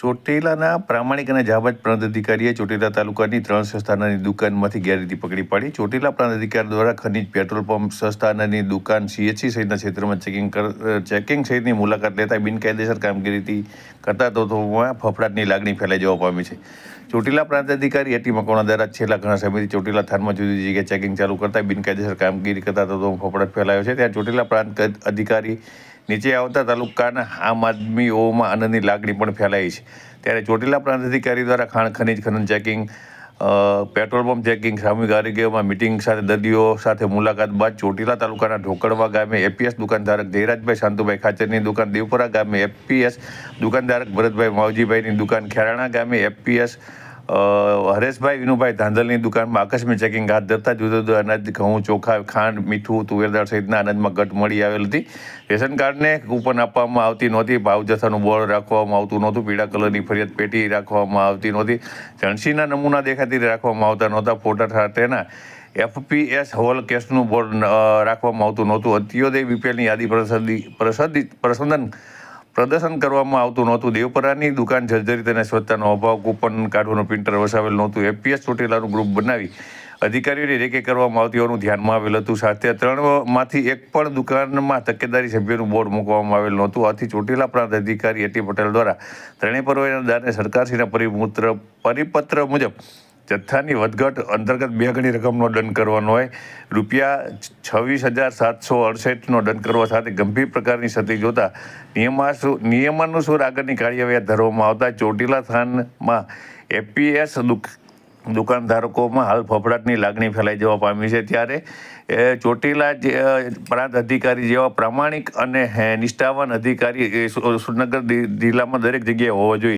ચોટીલાના પ્રામાણિક અને જાબાજ પ્રાંત અધિકારીએ ચોટીલા તાલુકાની ત્રણ સંસ્થાનની દુકાનમાંથી ગેરરીતિ પકડી પાડી. ચોટીલા પ્રાંત અધિકારી દ્વારા ખનીજ પેટ્રોલ પંપ સંસ્થાનની દુકાન સીએચસી સહિતના ક્ષેત્રમાં ચેકિંગ ચેકિંગ સહિતની મુલાકાત લેતા બિનકાયદેસર કામગીરીથી કરતા તત્વોમાં ફફડાટની લાગણી ફેલાઈ જવા પામી છે. ચોટીલા પ્રાંત અધિકારી એટી મકવાણા દ્વારા છેલ્લા ઘણા સમયથી ચોટીલા થાનમાં જુદી જુદી જગ્યાએ ચેકિંગ ચાલુ કરતા બિનકાયદેસર કામગીરી કરતા તત્વોમાં ફફડાટ ફેલાયો છે. ત્યાં ચોટીલા પ્રાંત અધિકારી નીચે આવતા તાલુકાના આમ આદમીઓમાં આનંદની લાગણી પણ ફેલાઈ છે. ત્યારે ચોટીલા પ્રાંત અધિકારી દ્વારા ખાણ ખનીજ ખનન ચેકિંગ પેટ્રોલ પંપ ચેકિંગ સામૂહિક આરોગ્યમાં મિટિંગ સાથે દર્દીઓ સાથે મુલાકાત બાદ ચોટીલા તાલુકાના ઢોકળવા ગામે એપીએસ દુકાનધારક જયરાજભાઈ શાંતુભાઈ ખાચરની દુકાન, દેવપુરા ગામે એપીએસ દુકાનધારક ભરતભાઈ માવજીભાઈની દુકાન, ખેરાણા ગામે એપીએસ હરેશભાઈ, વિનુભાઈ ધાંધલની દુકાનમાં આકસ્મિક ચેકિંગ હાથ ધરતા જુદા જુદા અનાજ, ઘઉં, ચોખા, ખાંડ, મીઠું, તુવેરદાળ સહિતના અનાજમાં ઘટ મળી આવેલ હતી. રેશન કાર્ડને કૂપન આપવામાં આવતી નહોતી, ભાવ જથ્થાનું બોર્ડ રાખવામાં આવતું નહોતું, પીળા કલરની ફરિયાદ પેટી રાખવામાં આવતી નહોતી, જણસીના નમૂના દેખાતી રાખવામાં આવતા નહોતા, ફોટા સાથેના એફપીએસ હોલ કેસનું બોર્ડ રાખવામાં આવતું નહોતું. અત્યોદય બીપીએલની યાદી પ્રસંદી પ્રસંદિત પ્રસંદન પ્રદર્શન કરવામાં આવતું નહોતું. દેવપરાની દુકાન જર્જરિત અને સ્વચ્છતાનો અભાવ કૂપન કાઢવાનું પ્રિન્ટર વસાવેલ નહોતું. એપીએસ ચોટીલાનું ગ્રુપ બનાવી અધિકારીઓને રેકે કરવામાં આવતી હોવાનું ધ્યાનમાં આવેલ હતું. સાથે ત્રણમાંથી એક પણ દુકાનમાં તકેદારી સભ્યનું બોર્ડ મૂકવામાં આવેલ નહોતું. આથી ચોટીલા પ્રાંત અધિકારી એટી પટેલ દ્વારા ત્રણેય પરવાનાદારને સરકારશ્રીના પરિપુત્ર પરિપત્ર મુજબ જથ્થાની વધઘટ અંતર્ગત બે ગણી રકમનો દંડ કરવાનો હોય. રૂપિયા છવ્વીસ હજાર સાતસો અડસઠનો દંડ કરવા સાથે ગંભીર પ્રકારની ક્ષતિ જોતા નિયમાસુ નિયમાનુસાર આગળની કાર્યવાહી ધરવામાં આવતા ચોટીલા થાનમાં એપીએસ દુક, દુકાનધારકોમાં હાલ ફફડાટની લાગણી ફેલાઈ જવા પામી છે. ત્યારે ચોટીલા જે પ્રાંત અધિકારી જેવા પ્રામાણિક અને નિષ્ઠાવાન અધિકારી સુરનગર જિલ્લામાં દરેક જગ્યાએ હોવો જોઈએ.